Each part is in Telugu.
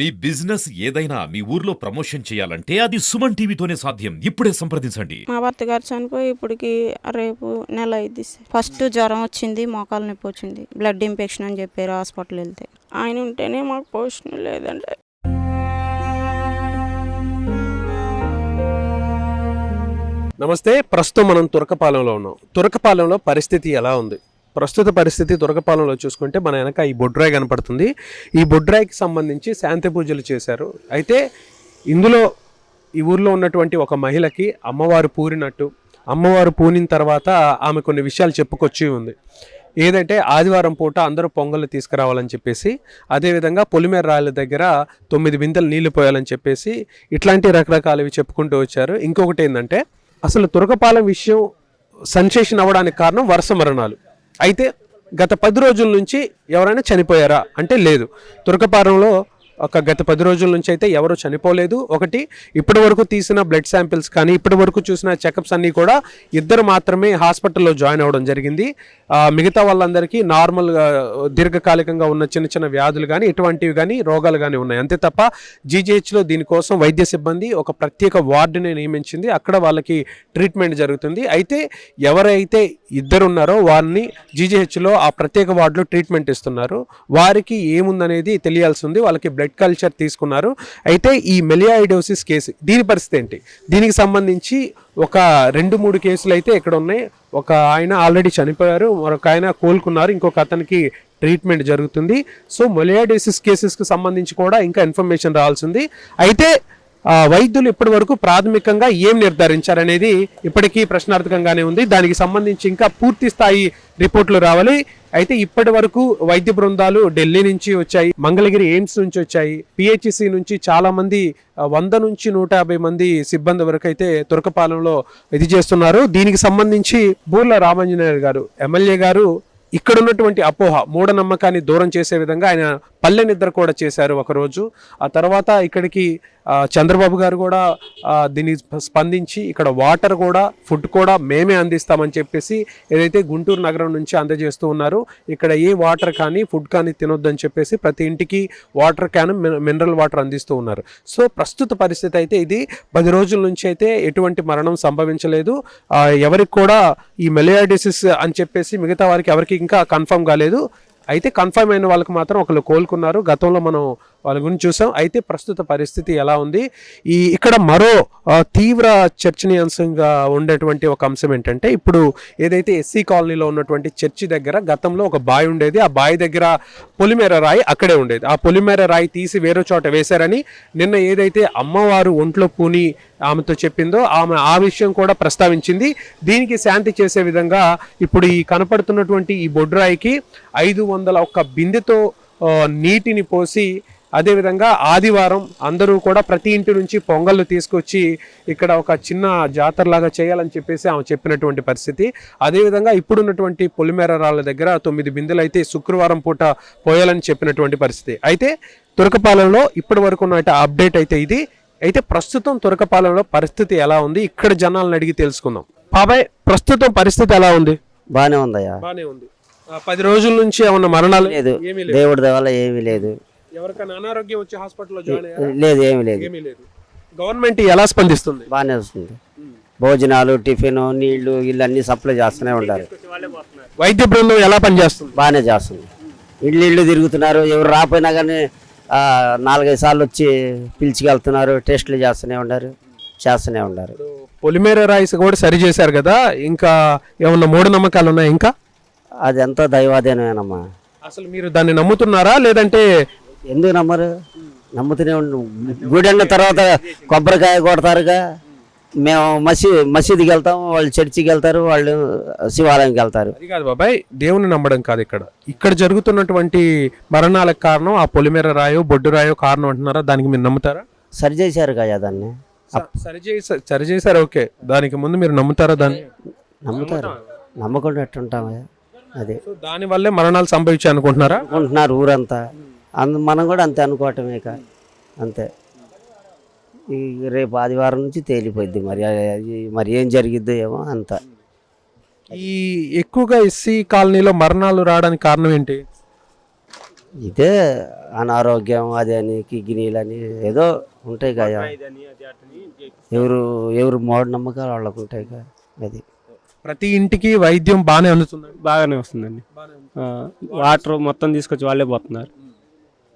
మీ బిజినెస్ ఏదైనా మీ ఊర్లో ప్రమోషన్ చేయాలంటే అది సుమన్ టీవీతోనే సాధ్యం. ఇప్పుడే సంప్రదించండి. మా భర్త గారు చనిపోయి ఇప్పటికి రేపు నెల అయింది. ఫస్ట్ జ్వరం వచ్చింది మోకాలు నొప్పి వచ్చింది. బ్లడ్ ఇన్ఫెక్షన్ అని చెప్పారు హాస్పిటల్ వెళ్తే. ఆయన ఉంటేనే మాకు పోషణ లేదంటే. నమస్తే ప్రస్తుతం మనం తురకపాలెంలో ఉన్నాం. తురకపాలెంలో పరిస్థితి ఎలా ఉంది? ప్రస్తుత పరిస్థితి తురకపాలెంలో చూసుకుంటే మన వెనక ఈ బొడ్రాయి కనపడుతుంది. ఈ బొడ్రాయికి సంబంధించి శాంతి పూజలు చేశారు. అయితే ఇందులో ఈ ఊర్లో ఉన్నటువంటి ఒక మహిళకి అమ్మవారు పూరినట్టు అమ్మవారు పూనిన తర్వాత ఆమె కొన్ని విషయాలు చెప్పుకొచ్చి ఉంది. ఏదంటే ఆదివారం పూట అందరూ పొంగలు తీసుకురావాలని చెప్పేసి అదేవిధంగా పొలిమేర రాళ్ళ దగ్గర తొమ్మిది బిందెలు నీళ్ళు పోయాలని చెప్పేసి ఇట్లాంటి రకరకాలవి చెప్పుకుంటూ వచ్చారు. ఇంకొకటి ఏంటంటే అసలు తురకపాలెం విషయం సెన్సేషన్ అవ్వడానికి కారణం వరుస మరణాలు. అయితే గత పది రోజుల నుంచి ఎవరైనా చనిపోయారా? అంటే లేదు. తుర్కపారంలో ఒక గత పది రోజుల నుంచి అయితే ఎవరు చనిపోలేదు. ఒకటి ఇప్పటి వరకు తీసిన బ్లడ్ శాంపిల్స్ కానీ ఇప్పటి వరకు చూసిన చెకప్స్ అన్నీ కూడా ఇద్దరు మాత్రమే హాస్పిటల్లో జాయిన్ అవ్వడం జరిగింది. మిగతా వాళ్ళందరికీ నార్మల్ దీర్ఘకాలికంగా ఉన్న చిన్న చిన్న వ్యాధులు కానీ ఇటువంటివి కానీ రోగాలు కానీ ఉన్నాయి. అంతే తప్ప జీజీహెచ్లో దీనికోసం వైద్య సిబ్బంది ఒక ప్రత్యేక వార్డుని నియమించింది. అక్కడ వాళ్ళకి ట్రీట్మెంట్ జరుగుతుంది. అయితే ఎవరైతే ఇద్దరున్నారో వారిని జీజీహెచ్లో ఆ ప్రత్యేక వార్డులో ట్రీట్మెంట్ ఇస్తున్నారు. వారికి ఏముందనేది తెలియాల్సి ఉంది. వాళ్ళకి బ్లడ్ కల్చర్ తీసుకున్నారు. అయితే ఈ మెలియాయిడోసిస్ కేసు దీని పరిస్థితి ఏంటి? దీనికి సంబంధించి ఒక రెండు మూడు కేసులు అయితే ఇక్కడ ఉన్నాయి. ఒక ఆయన ఆల్రెడీ చనిపోయారు మరొక ఆయన కోలుకున్నారు ఇంకొక అతనికి ట్రీట్మెంట్ జరుగుతుంది. సో మొలియాడోసిస్ కేసెస్కి సంబంధించి కూడా ఇంకా ఇన్ఫర్మేషన్ రావాల్సింది. అయితే వైద్యులు ఇప్పటి వరకు ప్రాథమికంగా ఏం నిర్ధారించారనేది ఇప్పటికీ ప్రశ్నార్థకంగానే ఉంది. దానికి సంబంధించి ఇంకా పూర్తి స్థాయి రిపోర్ట్లు రావాలి. అయితే ఇప్పటి వరకు వైద్య బృందాలు ఢిల్లీ నుంచి వచ్చాయి మంగళగిరి ఎయిమ్స్ నుంచి వచ్చాయి పిహెచ్సి నుంచి చాలా మంది వంద నుంచి నూట యాభై మంది సిబ్బంది వరకు అయితే తురకపాలెంలో ఇది చేస్తున్నారు. దీనికి సంబంధించి బూర్ల రామాంజనేయులు గారు ఎమ్మెల్యే గారు ఇక్కడ ఉన్నటువంటి అపోహ మూఢనమ్మకాన్ని దూరం చేసే విధంగా ఆయన పల్లె నిద్ర కూడా చేశారు ఒకరోజు. ఆ తర్వాత ఇక్కడికి చంద్రబాబు గారు కూడా దీన్ని స్పందించి ఇక్కడ వాటర్ కూడా ఫుడ్ కూడా మేమే అందిస్తామని చెప్పేసి ఏదైతే గుంటూరు నగరం నుంచి అందజేస్తూ ఉన్నారు ఇక్కడ ఏ వాటర్ కానీ ఫుడ్ కానీ తినొద్దని చెప్పేసి ప్రతి ఇంటికి వాటర్ క్యాన్ మినరల్ వాటర్ అందిస్తూ ఉన్నారు. సో ప్రస్తుత పరిస్థితి అయితే ఇది. పది రోజుల నుంచి అయితే ఎటువంటి మరణం సంభవించలేదు. ఎవరికి కూడా ఈ మెలియాడిసిస్ అని చెప్పేసి మిగతా వారికి ఎవరికి ఇంకా కన్ఫర్మ్ కాలేదు. అయితే కన్ఫర్మ్ అయిన వాళ్ళకి మాత్రం ఒకళ్ళు కోలుకున్నారు. గతంలో మనం వాళ్ళ గురించి చూసాం. అయితే ప్రస్తుత పరిస్థితి ఎలా ఉంది? ఈ ఇక్కడ మరో తీవ్ర చర్చనీయాంశంగా ఉండేటువంటి ఒక అంశం ఏంటంటే ఇప్పుడు ఏదైతే ఎస్సీ కాలనీలో ఉన్నటువంటి చర్చి దగ్గర గతంలో ఒక బావి ఉండేది. ఆ బావి దగ్గర పొలిమేర రాయి అక్కడే ఉండేది. ఆ పొలిమేర రాయి తీసి వేరే చోట వేశారని నిన్న ఏదైతే అమ్మవారు ఒంట్లో పూని ఆమెతో చెప్పిందో ఆమె ఆ విషయం కూడా ప్రస్తావించింది. దీనికి శాంతి చేసే విధంగా ఇప్పుడు ఈ కనపడుతున్నటువంటి ఈ బొడ్రాయికి ఐదు వందల ఒక్క బిందెతో నీటిని పోసి అదేవిధంగా ఆదివారం అందరూ కూడా ప్రతి ఇంటి నుంచి పొంగళ్ళు తీసుకొచ్చి ఇక్కడ ఒక చిన్న జాతరలాగా చేయాలని చెప్పేసి ఆమె చెప్పినటువంటి పరిస్థితి. అదేవిధంగా ఇప్పుడున్నటువంటి పొలిమేర రాళ్ళ దగ్గర తొమ్మిది బిందెలు అయితే శుక్రవారం పూట పోయాలని చెప్పినటువంటి పరిస్థితి. అయితే తురకపాలెంలో ఇప్పటి వరకు ఉన్న అప్డేట్ అయితే ఇది. అయితే ప్రస్తుతం తురకపాలెంలో పరిస్థితి ఎలా ఉంది? ఇక్కడ జనాలను అడిగి తెలుసుకుందాం. బాబాయ్ ప్రస్తుతం పరిస్థితి ఎలా ఉంది? బాగానే ఉందయ్యా. బానే ఉంది. పది రోజుల నుంచి ఏమన్నా మరణాలు? లేదు. దేవుడి వల్ల ఏమీ లేదు. ఎవరికైనా అనారోగ్యం వచ్చి హాస్పిటల్లో జాయిన్ అయ్యారా? లేదు ఏమీ లేదు. ఏమీ లేదు. గవర్నమెంట్ ఎలా స్పందిస్తుంది? బాగానే వస్తుంది. భోజనాలు టిఫిన్ నీళ్ళు ఇల్లు అన్ని సప్లై చేస్తూనే ఉంటారు వైద్య బృందం ఎలా పనిచేస్తుంది? బాగానే చేస్తుంది. ఇల్లు ఇల్లు తిరుగుతున్నారు. ఎవరు రాపోయినా కానీ ఆ, నాలుగైదు సార్లు వచ్చి పిలిచికెళ్తున్నారు. టెస్టులు చేస్తూనే ఉన్నారు. చేస్తూనే ఉన్నారు. పొలిమేర రైస్ కూడా సరి చేశారు కదా? ఇంకా ఏమన్నా మూఢనమ్మకాలు ఉన్నాయి ఇంకా? అది ఎంతో దైవాధీనమేనమ్మా. అసలు మీరు దాన్ని నమ్ముతున్నారా? లేదంటే ఎందుకు నమ్మరు? నమ్ముతూనే ఉండు. గుడి అన్న తర్వాత కొబ్బరికాయ కొడతారుగా. మేము మసీ మసీదుకి వెళ్తాం వాళ్ళు చర్చికి వెళ్తారు వాళ్ళు శివాలయంకి వెళ్తారు. అది కాదు బాబాయ్ దేవుని నమ్మడం కాదు ఇక్కడ. ఇక్కడ జరుగుతున్నటువంటి మరణాలకు కారణం ఆ పొలిమేర రాయో బొడ్డు రాయో కారణం అంటున్నారా? దానికి మీరు నమ్ముతారా? సరి చేశారు కదా దాన్ని. సరి చేశారు ఓకే. దానికి ముందు మీరు నమ్ముతారా దాన్ని? నమ్ముతారు. నమ్మకుండా ఎట్టుంటాం అది. సో దాని వల్లే మరణాలు సంభవించాయి అనుకుంటున్నారా? అనుకుంటున్నారు ఊరంతా. అందు మనం కూడా అంతే అనుకోవటమే ఇక అంతే. ఈ రేపు ఆదివారం నుంచి తేలిపోద్ది మరి అది మరి ఏం జరిగిద్దో ఏమో అంత. ఈ ఎక్కువగా ఎస్సీ కాలనీలో మరణాలు రావడానికి కారణం ఏంటి? ఇదే అనారోగ్యం అది అని కిడ్నీలని ఏదో ఉంటాయి కదా ఎవరు ఎవరు మూఢనమ్మకాలు వాళ్ళకు ఉంటాయి కదా అది. ప్రతి ఇంటికి వైద్యం బాగానే అందుతుందండి బాగానే వస్తుందండి. వాటర్ మొత్తం తీసుకొచ్చి వాళ్ళే పోతున్నారు.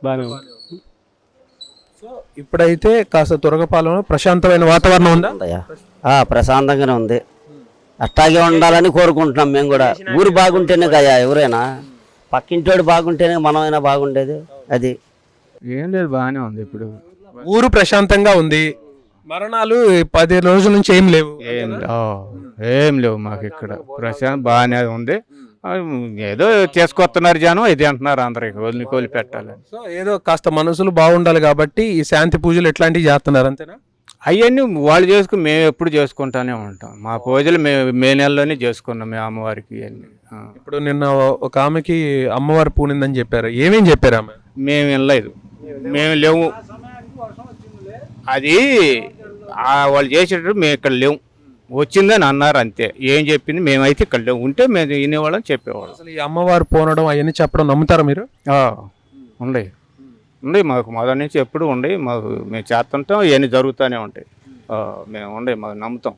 బాగానే ఉంది. సో ఇప్పుడైతే కాస్త తురగపాలెంలో ప్రశాంతమైన వాతావరణం ఉందా? ఆ, ప్రశాంతంగానే ఉంది. అట్టాగే ఉండాలని కోరుకుంటున్నాం మేము కూడా. ఊరు బాగుంటేనే కదా ఎవరైనా? పక్కింటోడు బాగుంటేనే మనమైనా బాగుండేది. అది. ఏం లేదు బాగానే ఉంది ఇప్పుడు. ఊరు ప్రశాంతంగా ఉంది. మరణాలు పది రోజుల నుంచి ఏం లేవు. ఏం లేవు. మాకు ఇక్కడ. ప్రశాంత్ బాగానే ఉంది. ఏదో చేసుకొస్తున్నారు జనం ఇది అంటున్నారు అందరికి వదిలి కోలి పెట్టాలని. సో ఏదో కాస్త మనసులు బాగుండాలి కాబట్టి ఈ శాంతి పూజలు ఎట్లాంటివి చేస్తున్నారు అంతేనా? అవన్నీ వాళ్ళు చేసుకుని మేము ఎప్పుడు చేసుకుంటానే ఉంటాం. మా పూజలు మేము మే నెలలోనే చేసుకున్నాం మేము అమ్మవారికి ఆ. ఇప్పుడు నిన్న ఒక ఆమెకి అమ్మవారు పూనిందని చెప్పారు. ఏమేం చెప్పారు ఆమె? మేము వినలేదు. మేము లేవు. అది వాళ్ళు చేసేటప్పుడు మేము ఇక్కడ లేవు. వచ్చిందని అన్నారు అంతే. ఏం చెప్పింది? మేమైతే ఇక్కడ ఉంటే మేము వినేవాళ్ళం చెప్పేవాళ్ళం. అసలు ఈ అమ్మవారు పోనడం అవన్నీ చెప్పడం నమ్ముతారా మీరు? ఉండే ఉండే మాకు మొదటి నుంచి ఎప్పుడు ఉండే మాకు మేము చేస్తుంటాం ఇవన్నీ జరుగుతూనే ఉంటాయి. మేము ఉండే మాకు నమ్ముతాం.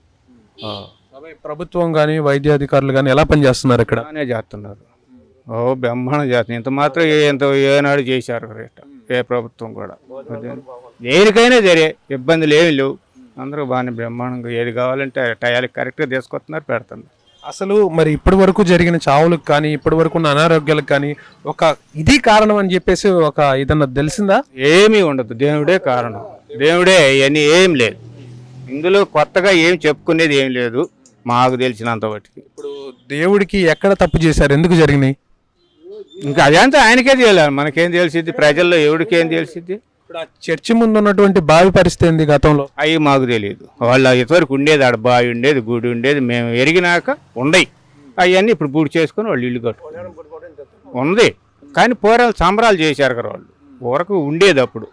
ప్రభుత్వం కానీ వైద్యాధికారులు కానీ ఎలా పనిచేస్తున్నారు ఇక్కడ? చేస్తున్నారు. ఓ బ్రహ్మాండం చేస్తున్నారు. ఇంత మాత్రం ఇంత ఏనాడు చేశారు రేట. ఏ ప్రభుత్వం కూడా. దేనికైనా సరే ఇబ్బందులు ఏమి లేవు. అందరూ బాగానే బ్రహ్మాండంగా ఏది కావాలంటే టయాలకి కరెక్ట్గా తీసుకొస్తున్నారు పెడుతున్నారు. అసలు మరి ఇప్పటి వరకు జరిగిన చావులకు కానీ ఇప్పటి వరకు ఉన్న అనారోగ్యాలకు కానీ ఒక ఇది కారణం అని చెప్పేసి ఒక ఏదన్నా తెలిసిందా? ఏమీ ఉండదు. దేవుడే కారణం. దేవుడే ఇవన్నీ ఏం లేదు. ఇందులో కొత్తగా ఏం చెప్పుకునేది ఏం లేదు. మాకు తెలిసినంత వాటికి ఇప్పుడు దేవుడికి ఎక్కడ తప్పు చేశారు? ఎందుకు జరిగినాయి? ఇంకా అదంతా ఆయనకే తెలియాలి. మనకేం తెలిసిద్ది? ప్రజల్లో ఎవడికి ఏం తెలిసిద్ది? ఇప్పుడు ఆ చర్చి ముందు ఉన్నటువంటి బావి పరిస్థితి ఏంది గతంలో? అవి మాకు తెలియదు వాళ్ళ ఇంతవరకు ఉండేది ఆడ బావి ఉండేది గుడి ఉండేది మేము ఎరిగినాక ఉండయి. అవన్నీ ఇప్పుడు పూడి చేసుకొని వాళ్ళు ఇల్లు కట్టుకున్నారు ఉంది. కానీ పోరాలు సంబరాలు చేశారు కదా వాళ్ళు. ఊరకు ఉండేది అప్పుడు.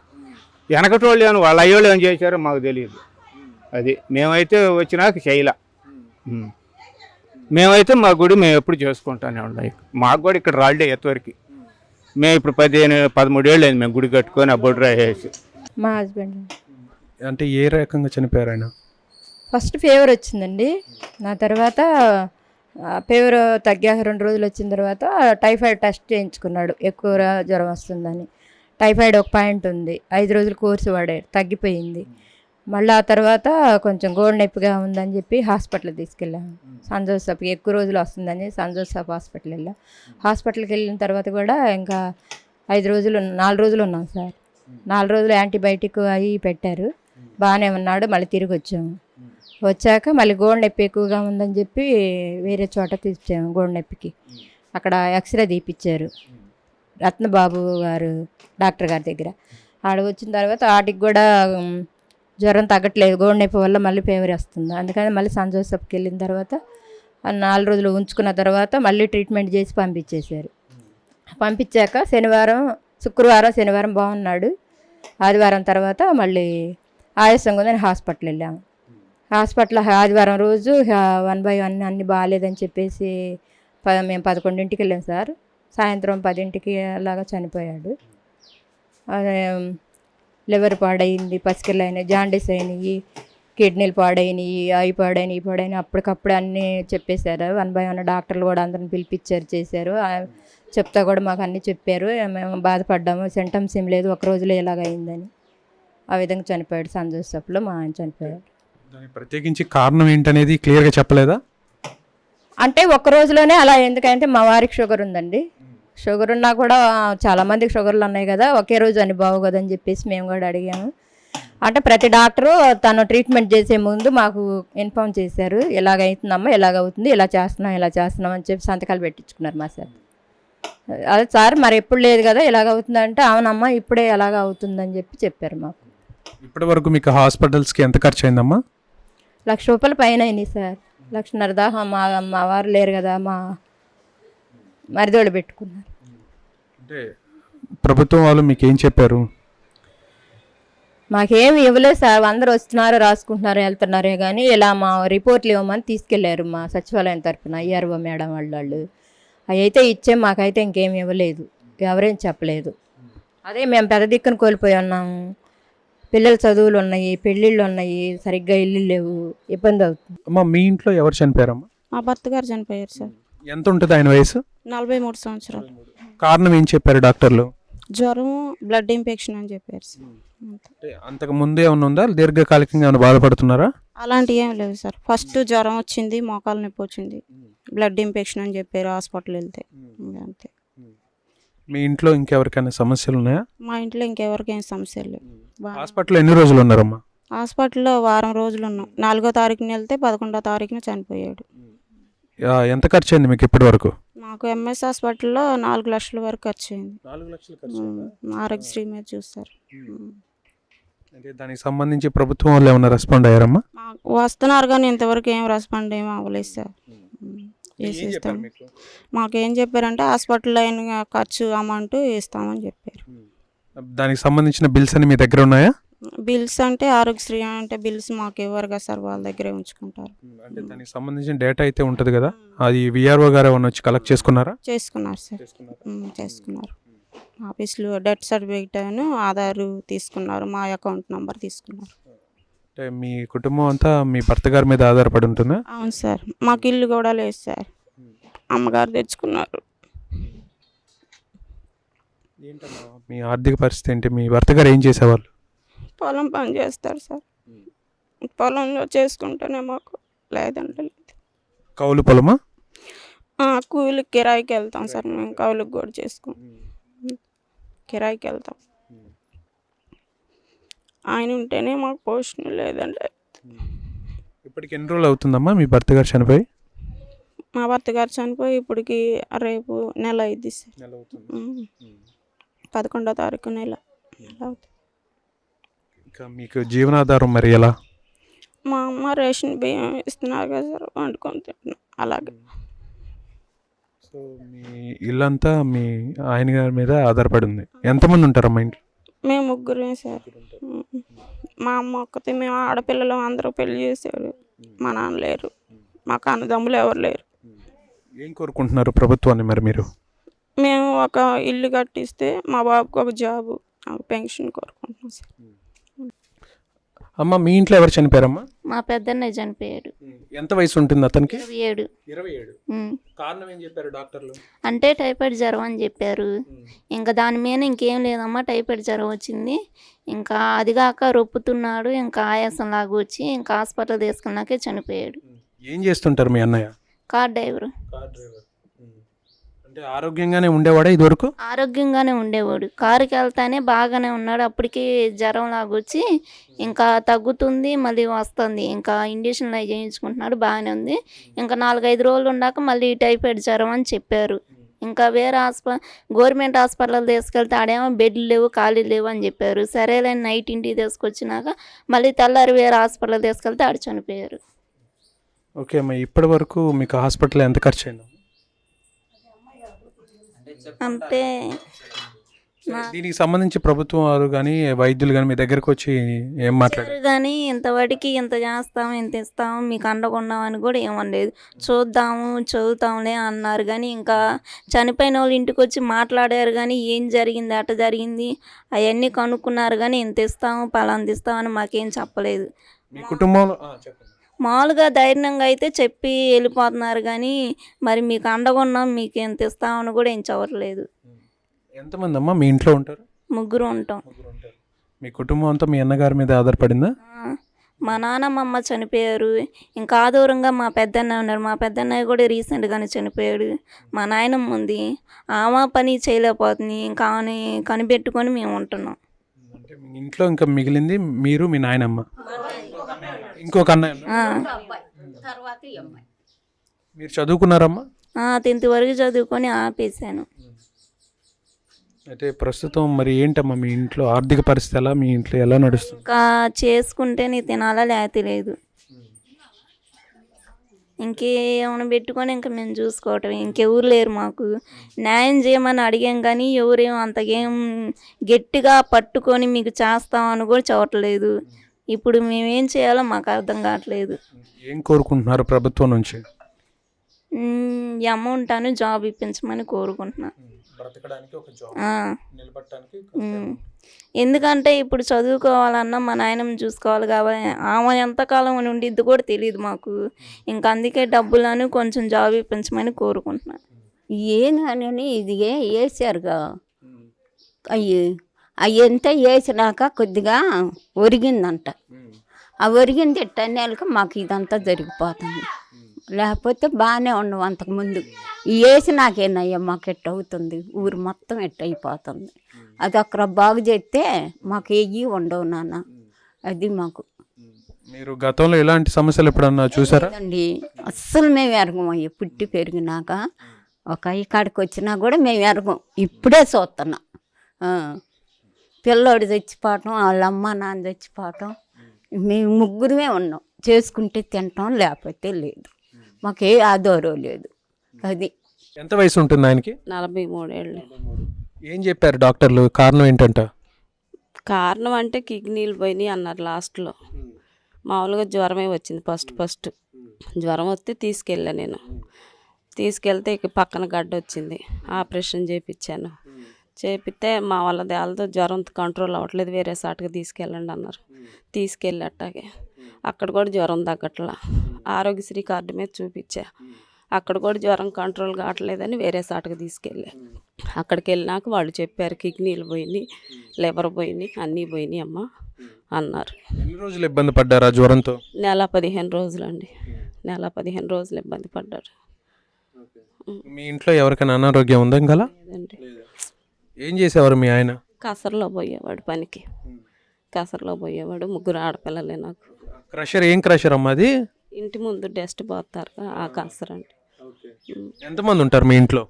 వెనకటి వాళ్ళు ఏమో వాళ్ళ అయ్యోళ్ళు ఏం చేశారో మాకు తెలియదు అది మేమైతే వచ్చినాక శైల మేమైతే మా గుడి మేము ఎప్పుడు చేసుకుంటానే ఉన్నాయి మాకు కూడా ఇక్కడ రాళ్ళే ఎంతవరకు. మేము ఇప్పుడు పదిహేను పదమూడేళ్ళు అయింది మేము గుడి కట్టుకొని ఆ బొడ్డు వేసి మా హస్బెండ్ అంటే ఏ రకంగా చనిపోయారు ఆయన? ఫస్ట్ ఫీవర్ వచ్చిందండి. నా తర్వాత ఫీవర్ తగ్గాక రెండు రోజులు వచ్చిన తర్వాత టైఫాయిడ్ టెస్ట్ చేయించుకున్నాడు. ఎక్కువ జ్వరం వస్తుందని. టైఫాయిడ్ ఒక పాయింట్ ఉంది. ఐదు రోజులు కోర్సు వాడాడు. తగ్గిపోయింది. మళ్ళీ ఆ తర్వాత కొంచెం గోడ నొప్పిగా ఉందని చెప్పి హాస్పిటల్ తీసుకెళ్ళాము సంజోసఫ్కి ఎక్కువ రోజులు వస్తుందని సంజోసఫ్ హాస్పిటల్ వెళ్ళాం. హాస్పిటల్కి వెళ్ళిన తర్వాత కూడా ఇంకా ఐదు రోజులు నాలుగు రోజులు ఉన్నాం సార్. నాలుగు రోజులు యాంటీబయాటిక్ అవి పెట్టారు. బాగానే ఉన్నాడు మళ్ళీ తిరిగి వచ్చాము. వచ్చాక మళ్ళీ గోడ నొప్పి ఎక్కువగా ఉందని చెప్పి వేరే చోట తీర్చాము గోడ నొప్పికి. అక్కడ ఎక్స్రే తీపిచ్చారు. రత్నబాబు గారు డాక్టర్ గారి దగ్గర. ఆడ వచ్చిన తర్వాత వాటికి కూడా జ్వరం తగ్గట్లేదు. గోడ నొప్పి వల్ల మళ్ళీ ఫీవర్ వస్తుంది. అందుకని మళ్ళీ సన్ జోసెఫ్కి వెళ్ళిన తర్వాత నాలుగు రోజులు ఉంచుకున్న తర్వాత మళ్ళీ ట్రీట్మెంట్ చేసి పంపించేశారు. పంపించాక శనివారం శుక్రవారం శనివారం బాగున్నాడు. ఆదివారం తర్వాత మళ్ళీ ఆయాసంగా ఉందని హాస్పిటల్ వెళ్ళాము హాస్పిటల్ ఆదివారం రోజు వన్ బై వన్ అన్ని బాగాలేదని చెప్పేసి ప మేము పదకొండింటికి వెళ్ళాం సార్. సాయంత్రం పదింటికి అలాగా చనిపోయాడు. అదే, లివర్ పాడైంది అయినాయి జాండీస్ అయినాయి కిడ్నీలు పాడైనవి అవి పాడైనవి ఇవి పాడైనవి అప్పటికప్పుడు అన్నీ చెప్పేశారు. వన్ బై వన్ డాక్టర్లు కూడా అందరిని పిలిపించారు చేశారు. చెప్తా కూడా మాకు అన్నీ చెప్పారు. మేము బాధపడ్డాము. సెంటమ్స్ ఏం లేదు. ఒక రోజులో ఇలాగ అయిందని ఆ విధంగా చనిపోయాడు సన్ జోసెఫ్లో మా ఆయన చనిపోయాడు. దానికి ప్రత్యేకించి కారణం ఏంటనేది క్లియర్గా చెప్పలేదా? అంటే ఒక్క రోజులోనే అలా ఎందుకంటే మా వారికి షుగర్ ఉందండి. షుగర్ ఉన్నా కూడా చాలా మందికి షుగర్లు ఉన్నాయి కదా ఒకే రోజు అని బాగోదని చెప్పేసి మేము కూడా అడిగాము. అంటే ప్రతి డాక్టరు తను ట్రీట్మెంట్ చేసే ముందు మాకు ఇన్ఫామ్ చేశారు ఇలాగ అవుతుంది ఇలా చేస్తున్నాం ఇలా చేస్తున్నాం అని చెప్పి సంతకాలు పెట్టించుకున్నారు మా సార్. అదే సార్ మరి ఎప్పుడు లేదు కదా ఇలాగ అవుతుందంటే అవునమ్మా ఇప్పుడే ఎలాగ అవుతుందని చెప్పి చెప్పారు మాకు. ఇప్పటి వరకు మీకు హాస్పిటల్స్కి ఎంత ఖర్చు అయిందమ్మా? లక్ష రూపాయల పైన అయినాయి సార్. లక్షన్నర దాకా మా మా వారు లేరు కదా మా మరిదోళ్ళు పెట్టుకున్నారు. అంటే ప్రభుత్వం వాళ్ళు మీకు ఏం చెప్పారు? మాకేమి ఇవ్వలేదు సార్. అందరూ వస్తున్నారు రాసుకుంటున్నారు వెళ్తున్నారే కానీ ఇలా మా రిపోర్ట్లు ఇవ్వమని తీసుకెళ్ళారు మా సచివాలయం తరపున ఈఆర్ఓ మేడం వాళ్ళు వాళ్ళు. అవి అయితే ఇచ్చే మాకైతే ఇంకేమి ఇవ్వలేదు. ఎవరేం చెప్పలేదు. అదే మేము పెద్ద దిక్కును కోల్పోయి ఉన్నాము. పిల్లల చదువులు ఉన్నాయి పెళ్ళిళ్ళు ఉన్నాయి సరిగ్గా ఇల్లు లేవు ఇబ్బంది అవుతుంది. అమ్మ మీ ఇంట్లో ఎవరు చనిపోయారమ్మా? మా భర్త గారు చనిపోయారు సార్. ఎంత ఉంటుంది ఆయన వయసు? నలభై మూడు సంవత్సరాలు. కారణం ఏం చెప్పారు డాక్టర్లు? జ్వరం బ్లడ్ ఇన్ఫెక్షన్ అని చెప్పారు సార్. అంతకు ముందే ఏమైనా ఉందా? దీర్ఘకాలికంగా ఏమైనా బాధపడుతున్నారా? అలాంటివి ఏం లేవు సార్. ఫస్ట్ జ్వరం వచ్చింది మోకాలు నొప్పి వచ్చింది. బ్లడ్ ఇన్ఫెక్షన్ అని చెప్పారు హాస్పిటల్ వెళ్తే. అంతే. మీ ఇంట్లో ఇంకెవరికైనా సమస్యలు ఉన్నాయా? మా ఇంట్లో ఇంకెవరికి ఏం సమస్యలు లేవు. హాస్పిటల్లో ఎన్ని రోజులు ఉన్నారమ్మా? హాస్పిటల్లో వారం రోజులు ఉన్నాం. నాలుగో తారీఖున వెళ్తే పదకొండో తారీఖున చనిపోయాడు. ఎంత ఖర్చు అయింది మీకు ఇప్పటి వరకు? మాకు ఎంఎస్ హాస్పిటల్లో నాలుగు లక్షల వరకు ఖర్చు అయింది నాలుగు లక్షలు ఆరోగ్యశ్రీ మీద చూస్తారు. అంటే దానికి సంబంధించి ప్రభుత్వం వాళ్ళు ఏమైనా రెస్పాండ్ అయ్యారమ్మా? వస్తున్నారు కానీ ఇంతవరకు ఏం రెస్పాండ్ ఏం అవ్వలేదు సార్. ఉమ్, వేసిస్తాం మాకేం? చెప్పారంటే హాస్పిటల్ అయిన ఖర్చు అమౌంట్ ఇస్తామని చెప్పారు. దానికి సంబంధించిన బిల్స్ అని మీ దగ్గర ఉన్నాయా? బిల్స్ అంటే ఆరోగ్యశ్రీ అంటే బిల్స్ మాకు ఇవ్వరు కదా సార్ వాళ్ళ దగ్గరే ఉంచుకుంటారు. అంటే దానికి సంబంధించిన డేటా అయితే ఉంటుంది కదా? అది విఆర్ఓ గారు ఏమైనా వచ్చి కలెక్ట్ చేసుకున్నారా? చేసుకున్నారు సార్. చేసుకున్నారు? ఆఫీస్లో డెత్ సర్టిఫికేట్ అని ఆధార్ తీసుకున్నారు మా అకౌంట్ నంబర్ తీసుకున్నారు. అంటే మీ కుటుంబం అంతా మీ భర్త గారి మీద ఆధారపడి ఉంటుందా? అవును సార్. మాకు ఇల్లు కూడా లేదు సార్. అమ్మగారు తెచ్చుకున్నారు. మీ ఆర్థిక పరిస్థితి ఏంటి? మీ భర్త గారు ఏం చేసేవాళ్ళు? పొలం పని చేస్తారు సార్. పొలంలో చేసుకుంటేనే మాకు లేదంటే లేదు. కౌలు పొలమా? ఆ, కూలికి కిరాయికి వెళ్తాం సార్ మేము. కౌలుకి కూడా చేసుకోం కిరాయికి వెళ్తాం. ఆయన ఉంటేనే మాకు పోషణ లేదంటే ఇప్పటికి ఎన్ని రోజులు అవుతుందమ్మా మీ భర్త గారు చనిపోయి? మా భర్త గారు చనిపోయి ఇప్పటికి రేపు నెల అయింది సార్. పదకొండో తారీఖు నెల. నెల అవుతుంది. ఇంకా మీకు జీవనాధారం మరి ఎలా? మా అమ్మ రేషన్ బియ్యం ఇస్తున్నారు కదా సార్ వండుకొని తింటున్నాం అలాగే. సో మీ ఇల్లంతా మీ ఆయన గారి మీద ఆధారపడి ఉంది ఎంతమంది ఉంటారమ్మా ఇంట్లో? మేము ముగ్గురమే సార్. మా అమ్మ ఒక్కతే మేము ఆడపిల్లలు అందరూ పెళ్ళి చేశారు మా నాన్న లేరు. మాకు అన్నదమ్ములు ఎవరు లేరు. ఏం కోరుకుంటున్నారు ప్రభుత్వాన్ని మరి మీరు? మేము ఒక ఇల్లు కట్టిస్తే మా బాబుకి ఒక జాబు నాకు పెన్షన్ కోరుకుంటున్నాం సార్. అమ్మ మీ ఇంట్లో ఎవరు చనిపోయారమ్మా? మా పెద్దన్నయ్య చనిపోయాడు. ఎంత వయసు ఉంటుంది అతనికి? ఇరవై ఏడు. ఇరవై ఏడు. కారణం ఏం చెప్పారు డాక్టర్లు? అంటే టైఫాయిడ్ జ్వరం అని చెప్పారు. ఇంకా దాని మీద ఇంకేం లేదమ్మా టైఫాయిడ్ జ్వరం వచ్చింది. ఇంకా అది కాక రొప్పుతున్నాడు ఇంకా ఆయాసం లాగా వచ్చి ఇంకా హాస్పిటల్ తీసుకున్నాకే చనిపోయాడు. ఏం చేస్తుంటారు మీ అన్నయ్య? Car driver. Car driver. అంటే ఆరోగ్యంగానే ఉండేవాడా ఇదివరకు? ఆరోగ్యంగానే ఉండేవాడు. కారుకి వెళ్తానే బాగానే ఉన్నాడు. అప్పటికి జ్వరం లాగొచ్చి ఇంకా తగ్గుతుంది మళ్ళీ వస్తుంది. ఇంకా ఇంజక్షన్లు అవి చేయించుకుంటున్నాడు బాగానే ఉంది. ఇంకా నాలుగైదు రోజులు ఉన్నాక మళ్ళీ టైఫాయిడ్ జ్వరం అని చెప్పారు. ఇంకా వేరే హాస్ప గవర్నమెంట్ హాస్పిటల్ తీసుకెళ్తే ఆడేమో బెడ్లు లేవు ఖాళీ లేవు అని చెప్పారు. సరేలే నైట్ ఇంటికి తీసుకొచ్చినాక మళ్ళీ తెల్లారి వేరే హాస్పిటల్ తీసుకెళ్తే ఆడ చనిపోయారు. ఓకే అమ్మా ఇప్పటి వరకు మీకు హాస్పిటల్ ఎంత ఖర్చు అయింది? అంటే నా దీనికి సంబంధించి ప్రభుత్వం వారు కానీ వైద్యులు కానీ మీ దగ్గరకు వచ్చి ఏం మాట్లాడారు కానీ ఇంతవాటికి ఇంత చేస్తాం ఇంత ఇస్తాం మీకు అండకున్నాం అని కూడా ఏమనలేదు చూద్దాము చదువుతాంలే అన్నారు కానీ ఇంకా చనిపోయిన వాళ్ళు ఇంటికి వచ్చి మాట్లాడారు కానీ ఏం జరిగింది అట జరిగింది అవన్నీ కనుక్కున్నారు కానీ ఇంత ఇస్తాము పలాంది ఇస్తామని మాకేం చెప్పలేదు. మీ కుటుంబంలో చెప్పండి. మామూలుగా ధైర్యంగా అయితే చెప్పి వెళ్ళిపోతున్నారు కానీ మరి మీకు అండగున్నాం మీకు ఎంత ఇస్తామని కూడా ఏం చెప్పలేదు ఎంతమంది అమ్మా? మీ ఇంట్లో ఉంటారు? ముగ్గురు ఉంటాం. మీ కుటుంబం అంతా మీ అన్నగారి మీద ఆధారపడిందా? మా నాన్నమ్మ చనిపోయారు. ఇంకా ఆదూరంగా మా పెద్దన్న ఉన్నారు. మా పెద్దన్నయ్య కూడా రీసెంట్గానే చనిపోయాడు. మా నాయనమ్మ ఉంది. ఆమె పని చేయలేకపోతుంది. ఇంకా ఆమెని కనిపెట్టుకొని మేము ఉంటున్నాం. అంటే మీ ఇంట్లో ఇంకా మిగిలింది మీరు మీ నాయనమ్మ. ఇంకొక అన్నయ్య? ఆ, మీరు చదువుకున్నారమ్మా? టెన్త్ వరకు చదువుకొని ఆపేసాను అయితే ప్రస్తుతం మరి ఏంటమ్మా మీ ఇంట్లో ఆర్థిక పరిస్థితి ఎలా? మీ ఇంట్లో ఎలా నడుస్తుంది? ఇంకా చేసుకుంటే నీ తినాలా లేకపోతే లేదు. ఇంకేమైనా పెట్టుకొని ఇంకా మేము చూసుకోవటం ఇంకెవరు లేరు మాకు. న్యాయం చేయమని అడిగాం కానీ ఎవరేం అంతకేం గట్టిగా పట్టుకొని మీకు చేస్తామని కూడా చూడట్లేదు ఇప్పుడు మేమేం చేయాలో మాకు అర్థం కావట్లేదు. ఏం కోరుకుంటున్నారు ప్రభుత్వం నుంచి? అమౌంట్ అని జాబ్ ఇప్పించమని కోరుకుంటున్నా. బ్రతకడానికి ఒక జాబ్ ఆ, నిలబడటానికి ఉమ్. ఎందుకంటే ఇప్పుడు చదువుకోవాలన్నా మా నాయనమ్మ చూసుకోవాలి కాబట్టి ఆమె ఎంతకాలం ఉండిద్ది కూడా తెలియదు మాకు. ఇంకా అందుకే డబ్బులను కొంచెం జాబ్ ఇప్పించమని కోరుకుంటున్నాను ఏనని ఇది ఏ వేసారుగా అయ్యి. ఎంత వేసినాక కొద్దిగా ఒరిగిందంట. ఆ ఒరిగింది ఎట్ట నెలకి మాకు ఇదంతా జరిగిపోతుంది. లేకపోతే బాగానే ఉన్నాం అంతకుముందు. ఈ వేసినాకేనయ్యా మాకు ఎట్ట అవుతుంది ఊరు మొత్తం ఎట్ట అయిపోతుంది అది అక్కడ బాగు చేస్తే మాకు ఎయ్యి ఉండవు నాన్న. అది మాకు. మీరు గతంలో ఎలాంటి సమస్యలు ఎప్పుడన్నా చూసారా? అండి అస్సలు మేము ఎరగం అయ్యి పుట్టి పెరిగినాక. ఒక ఇక్కడికి వచ్చినా కూడా మేము ఎరగం. ఇప్పుడే చూస్తున్నాం. పిల్లోడు చచ్చిపోవటం వాళ్ళ అమ్మ నాన్న చచ్చిపోవటం మేము ముగ్గురమే ఉన్నాం. చేసుకుంటే తింటాం లేకపోతే లేదు. మాకు ఏ ఆధారం లేదు. అది. ఎంత వయసు ఉంటుంది ఆయనకి? నలభై మూడేళ్ళు. ఏం చెప్పారు డాక్టర్లు? కారణం ఏంటంట? కారణం అంటే కిడ్నీలు పోయినాయి అన్నారు లాస్ట్లో. మామూలుగా జ్వరమే వచ్చింది ఫస్ట్ ఫస్ట్. జ్వరం వస్తే తీసుకెళ్ళా నేను. తీసుకెళ్తే ఇక పక్కన గడ్డ వచ్చింది. ఆపరేషన్ చేయించాను చేపిస్తే మా వాళ్ళ దేళ్ళతో జ్వరం కంట్రోల్ అవ్వట్లేదు వేరే సాటుగా తీసుకెళ్ళండి అన్నారు. తీసుకెళ్ళి అట్టాగే అక్కడ కూడా జ్వరం తగ్గట్లా. ఆరోగ్యశ్రీ కార్డు మీద చూపించా. అక్కడ కూడా జ్వరం కంట్రోల్ కావట్లేదని వేరే సాటుగా తీసుకెళ్ళా. అక్కడికి వెళ్ళినాక వాళ్ళు చెప్పారు కిడ్నీలు పోయినాయి లివర్ పోయినాయి అన్నీ పోయినాయి అమ్మ అన్నారు. ఎన్ని రోజులు ఇబ్బంది పడ్డారా జ్వరంతో? నెల పదిహేను రోజులండి. నెల పదిహేను రోజులు ఇబ్బంది పడ్డారు. మీ ఇంట్లో ఎవరికైనా అనారోగ్యం ఉందా గల లేదండి. ఏం చేసేవారు మీ ఆయన? కసరలో పోయేవాడు పనికి. కసరలో పోయేవాడు ముగ్గురు ఆడపిల్లలే నాకు. క్రషర్ ఏం క్రషర్ అమ్మా అది? ఇంటి ముందు డస్ట్ పోతారు ఆ కసర అండి. ఎంతమంది ఉంటారు మీ ఇంట్లో?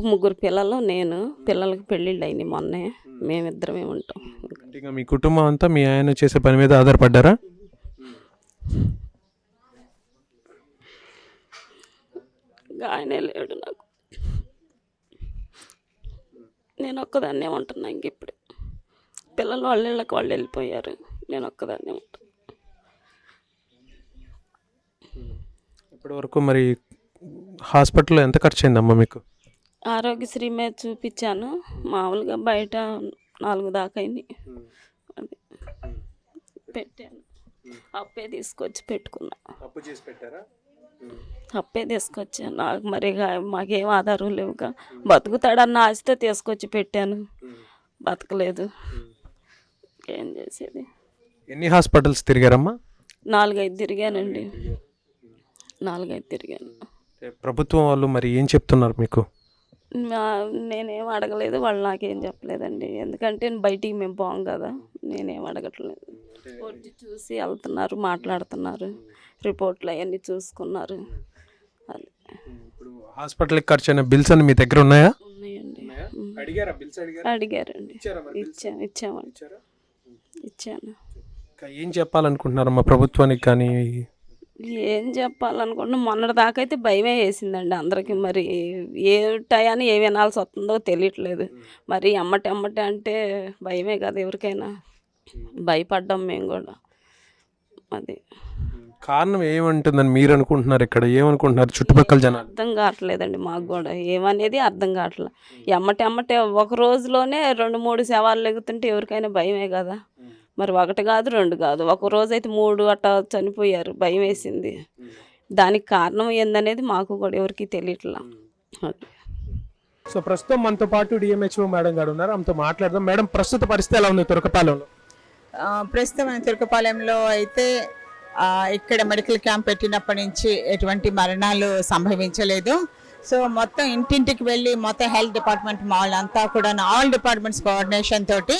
ముగ్గురు పిల్లలు నేను పిల్లలకి పెళ్ళిళ్ళు అయినాయి మొన్నే. మేమిద్దరమే ఉంటాం. ఇంకా మీ కుటుంబం అంతా మీ ఆయన చేసే పని మీద ఆధారపడ్డారా? ఆయనే లేడు నాకు. నేను ఒక్కదాన్నే ఉంటున్నా ఇంక ఇప్పుడు. పిల్లలు వాళ్ళ ఇళ్ళకి వాళ్ళు వెళ్ళిపోయారు. నేను ఒక్కదాన్నే ఉంటాను ఇప్పటి వరకు మరి హాస్పిటల్లో ఎంత ఖర్చు అయిందమ్మా మీకు? ఆరోగ్యశ్రీ మీద చూపించాను. మామూలుగా బయట నాలుగు దాకా అయినాయి అది పెట్టాను. అప్పే తీసుకొచ్చి పెట్టుకున్నా. అప్పు చేసి పెట్టారా? అప్పే తీసుకొచ్చాను. నాకు మరి మాకేం ఆధారం లేవుగా. బతుకుతాడన్న ఆశతో తీసుకొచ్చి పెట్టాను. బతకలేదు. ఏం చేసేది? ఎన్ని హాస్పిటల్స్ తిరిగారమ్మా? నాలుగైదు తిరిగానండి. నాలుగైదు తిరిగాను. ప్రభుత్వం వాళ్ళు మరి ఏం చెప్తున్నారు మీకు? నేనేం అడగలేదు. వాళ్ళు నాకేం చెప్పలేదండి. ఎందుకంటే బయటికి మేము పోం కదా. నేనేం అడగట్లేదు. చూసి వెళ్తున్నారు మాట్లాడుతున్నారు. రిపోర్ట్లు అవన్నీ చూసుకున్నారు. అది. ఇప్పుడు హాస్పిటల్కి ఖర్చు అయిన బిల్స్ అని మీ దగ్గర ఉన్నాయా? ఉన్నాయండి. అడిగారా బిల్స్ అడిగారా? అడిగారండి. ఇచ్చాం ఇచ్చామండి. ఇచ్చాను. ఇంకా ఏం చెప్పాలనుకుంటున్నారమ్మా ప్రభుత్వానికి కానీ? ఏం చెప్పాలనుకున్నా మొన్నటి దాకా అయితే భయమే వేసిందండి అందరికీ. మరి ఏ టయాన్ని ఏ వినాల్సి వస్తుందో తెలియట్లేదు. మరి అమ్మటి అమ్మటి అంటే భయమే కదా ఎవరికైనా. భయపడ్డాం మేము కూడా. అది. కారణం ఏమంటుందని మీరు అనుకుంటున్నారు? ఇక్కడ ఏమనుకుంటున్నారు? చుట్టుపక్కల జనాలు. అర్థం కావట్లేదండి మాకు కూడా. ఏమనేది అర్థం కావట్లేదు ఎమ్మటి ఎమ్మటే ఒక రోజులోనే రెండు మూడు శవాలు లెగుతుంటే ఎవరికైనా భయమే కదా? మరి ఒకటి కాదు రెండు కాదు. ఒక రోజు అయితే మూడు అట్లా చనిపోయారు. భయం వేసింది. దానికి కారణం ఏందనేది మాకు కూడా ఎవరికి తెలియట్లా. సో ప్రస్తుతం మనతో పాటు డిఎంహెచ్ఓ మేడం గారు ఉన్నారు. ఆమెతో మాట్లాడదాం. మేడం ప్రస్తుత పరిస్థితి ఎలా ఉంది? తురకపాలెంలో? ప్రస్తుతం మన తిరుకపాలెంలో అయితే ఇక్కడ మెడికల్ క్యాంప్ పెట్టినప్పటి నుంచి ఎటువంటి మరణాలు సంభవించలేదు. సో మొత్తం ఇంటింటికి వెళ్ళి మొత్తం హెల్త్ డిపార్ట్మెంట్ మాల్ అంతా కూడా ఆల్ డిపార్ట్మెంట్స్ కోఆర్డినేషన్ తోటి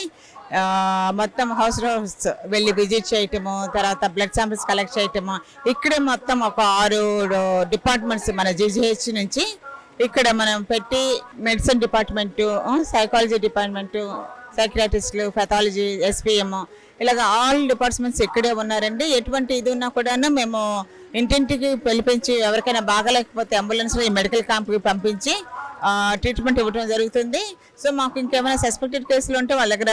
మొత్తం హౌస్ హౌస్ వెళ్ళి విజిట్ చేయటము తర్వాత బ్లడ్ శాంపిల్స్ కలెక్ట్ చేయటము ఇక్కడే మొత్తం ఒక ఆరు డిపార్ట్మెంట్స్ మన జీజీహెచ్ నుంచి ఇక్కడ మనం పెట్టి మెడిసిన్ డిపార్ట్మెంటు సైకాలజీ డిపార్ట్మెంటు సైక్రాటిస్టులు పెథాలజీ ఎస్పీఎం ఇలాగ ఆల్ డిపార్ట్మెంట్స్ ఇక్కడే ఉన్నారండి. ఎటువంటి ఇది ఉన్నా కూడా మేము ఇంటింటికి పిలిపించి ఎవరికైనా బాగలేకపోతే అంబులెన్స్లో ఈ మెడికల్ క్యాంప్కి పంపించి ట్రీట్మెంట్ ఇవ్వడం జరుగుతుంది. సో మాకు ఇంకేమైనా సస్పెక్టెడ్ కేసులు ఉంటే వాళ్ళ దగ్గర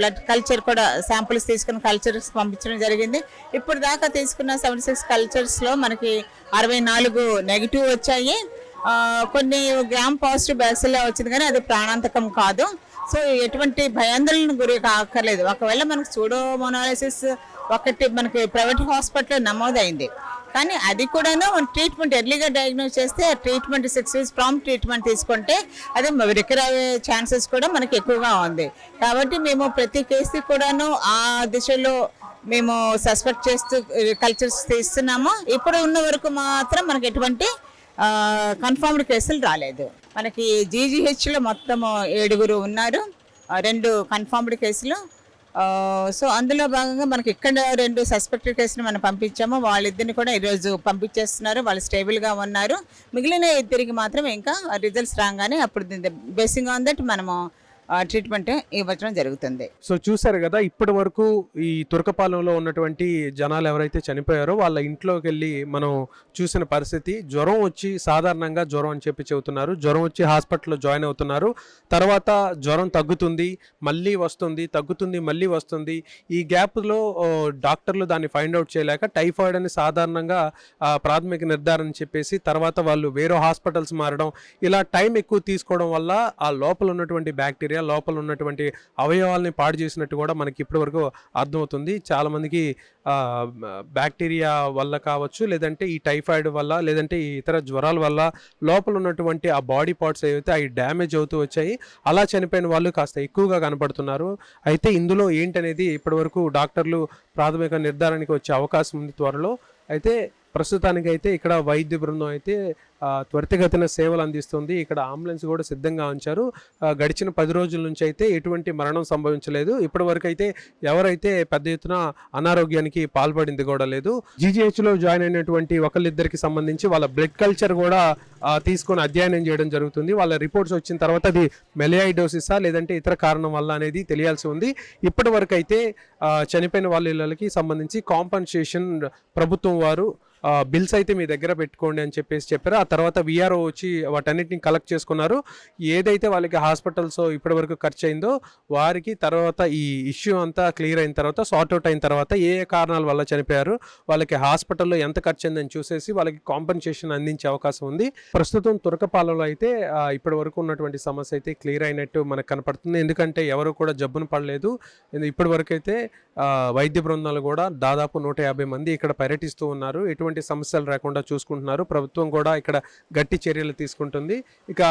బ్లడ్ కల్చర్ కూడా శాంపుల్స్ తీసుకుని కల్చర్స్ పంపించడం జరిగింది. ఇప్పుడు దాకా తీసుకున్న సెవెంటీ సిక్స్ కల్చర్స్లో మనకి అరవై నాలుగు నెగిటివ్ వచ్చాయి. కొన్ని గ్రామ్ పాజిటివ్ బ్యాక్సిల్లో వచ్చింది కానీ అది ప్రాణాంతకం కాదు. సో ఎటువంటి భయాందోళన గురి కాక్కర్లేదు. ఒకవేళ మనకు సూడోమోనాలిసిస్ ఒకటి మనకి ప్రైవేట్ హాస్పిటల్ నమోదైంది. కానీ అది కూడాను ట్రీట్మెంట్ ఎర్లీగా డయాగ్నోస్ చేస్తే ఆ treatment six weeks prompt treatment తీసుకుంటే అది రికర్ అయ్యే ఛాన్సెస్ కూడా మనకి ఎక్కువగా ఉంది. కాబట్టి మేము ప్రతి కేసు కూడాను ఆ దిశలో మేము సస్పెక్ట్ చేస్తూ కల్చర్స్ తీస్తున్నాము. ఇప్పుడు ఉన్న వరకు మాత్రం మనకి ఎటువంటి కన్ఫర్మ్డ్ కేసులు రాలేదు. మనకి జీజీహెచ్లో మొత్తము ఏడుగురు ఉన్నారు. రెండు కన్ఫర్మ్డ్ కేసులు సో అందులో భాగంగా మనకి ఇక్కడ రెండు సస్పెక్టెడ్ కేసులు మనం పంపించాము. వాళ్ళిద్దరిని కూడా ఈరోజు పంపించేస్తున్నారు. వాళ్ళు స్టేబుల్గా ఉన్నారు. మిగిలిన ఇద్దరికి మాత్రం ఇంకా రిజల్ట్స్ రాగానే అప్పుడు బేసింగ్ ఆన్ దట్ మనము ట్రీట్మెంట్ ఇవ్వడం జరుగుతుంది. సో చూశారు కదా ఇప్పటి వరకు ఈ తురకపాలెంలో ఉన్నటువంటి జనాలు ఎవరైతే చనిపోయారో వాళ్ళ ఇంట్లోకి వెళ్ళి మనం చూసిన పరిస్థితి జ్వరం వచ్చి సాధారణంగా జ్వరం అని చెప్పి చెబుతున్నారు. జ్వరం వచ్చి హాస్పిటల్లో జాయిన్ అవుతున్నారు. తర్వాత జ్వరం తగ్గుతుంది మళ్ళీ వస్తుంది తగ్గుతుంది మళ్ళీ వస్తుంది. ఈ గ్యాప్లో డాక్టర్లు దాన్ని ఫైండ్ అవుట్ చేయలేక టైఫాయిడ్ అని సాధారణంగా ప్రాథమిక నిర్ధారణ చెప్పేసి తర్వాత వాళ్ళు వేరే హాస్పిటల్స్ మారడం ఇలా టైం ఎక్కువ తీసుకోవడం వల్ల ఆ లోపల ఉన్నటువంటి బ్యాక్టీరియా లోపల ఉన్నటువంటి అవయవాల్ని పాడు చేసినట్టు కూడా మనకి ఇప్పటివరకు అర్థమవుతుంది. చాలామందికి బ్యాక్టీరియా వల్ల కావచ్చు లేదంటే ఈ టైఫాయిడ్ వల్ల లేదంటే ఈ ఇతర జ్వరాల వల్ల లోపల ఉన్నటువంటి ఆ బాడీ పార్ట్స్ ఏవైతే అవి డ్యామేజ్ అవుతూ వచ్చాయి అలా చనిపోయిన వాళ్ళు కాస్త ఎక్కువగా కనపడుతున్నారు. అయితే ఇందులో ఏంటనేది ఇప్పటివరకు డాక్టర్లు ప్రాథమిక నిర్ధారణకి వచ్చే అవకాశం ఉంది త్వరలో. అయితే ప్రస్తుతానికైతే ఇక్కడ వైద్య బృందం అయితే త్వరితగతిన సేవలు అందిస్తుంది. ఇక్కడ అంబులెన్స్ కూడా సిద్ధంగా ఉంచారు. గడిచిన పది రోజుల నుంచి అయితే ఎటువంటి మరణం సంభవించలేదు. ఇప్పటి వరకు అయితే ఎవరైతే పెద్ద ఎత్తున అనారోగ్యానికి పాల్పడింది కూడా లేదు. జీజీహెచ్లో జాయిన్ అయినటువంటి ఒకళ్ళిద్దరికి సంబంధించి వాళ్ళ బ్లడ్ కల్చర్ కూడా తీసుకొని అధ్యయనం చేయడం జరుగుతుంది. వాళ్ళ రిపోర్ట్స్ వచ్చిన తర్వాత అది మెలియాయిడోసిసా లేదంటే ఇతర కారణం వల్ల అనేది తెలియాల్సి ఉంది. ఇప్పటి వరకు అయితే చనిపోయిన వాళ్ళ ఇళ్ళకి సంబంధించి కాంపన్సేషన్ ప్రభుత్వం వారు బిల్స్ అయితే మీ దగ్గర పెట్టుకోండి అని చెప్పేసి చెప్పారు. ఆ తర్వాత విఆర్ఓ వచ్చి వాటన్నిటిని కలెక్ట్ చేసుకున్నారు. ఏదైతే వాళ్ళకి హాస్పిటల్స్ ఇప్పటి వరకు ఖర్చు అయిందో వారికి తర్వాత ఈ ఇష్యూ అంతా క్లియర్ అయిన తర్వాత సార్ట్ అవుట్ అయిన తర్వాత ఏ ఏ కారణాల వల్ల చనిపోయారు వాళ్ళకి హాస్పిటల్లో ఎంత ఖర్చు అయిందని చూసేసి వాళ్ళకి కాంపెన్సేషన్ అందించే అవకాశం ఉంది. ప్రస్తుతం తురకపాలెంలో అయితే ఇప్పటి వరకు ఉన్నటువంటి సమస్య అయితే క్లియర్ అయినట్టు మనకు కనపడుతుంది. ఎందుకంటే ఎవరు కూడా జబ్బును పడలేదు. ఇప్పటి వరకు అయితే వైద్య బృందాలు కూడా దాదాపు నూట యాభై మంది ఇక్కడ పర్యటిస్తూ ఉన్నారు. ఎటువంటి సమస్యలు రాకుండా చూసుకుంటున్నారు. ప్రభుత్వం కూడా ఇక్కడ గట్టి చర్యలు తీసుకుంటుంది. ఇక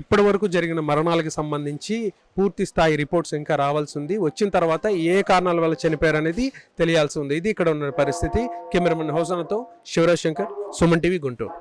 ఇప్పటి వరకు జరిగిన మరణాలకు సంబంధించి పూర్తి స్థాయి రిపోర్ట్స్ ఇంకా రావాల్సి ఉంది. వచ్చిన తర్వాత ఏ కారణాల వల్ల చనిపోయారు అనేది తెలియాల్సి ఉంది. ఇది ఇక్కడ ఉన్న పరిస్థితి. కెమెరామెన్ హోసనతో శివరాజ్ శంకర్ సుమన్ టీవీ గుంటూరు.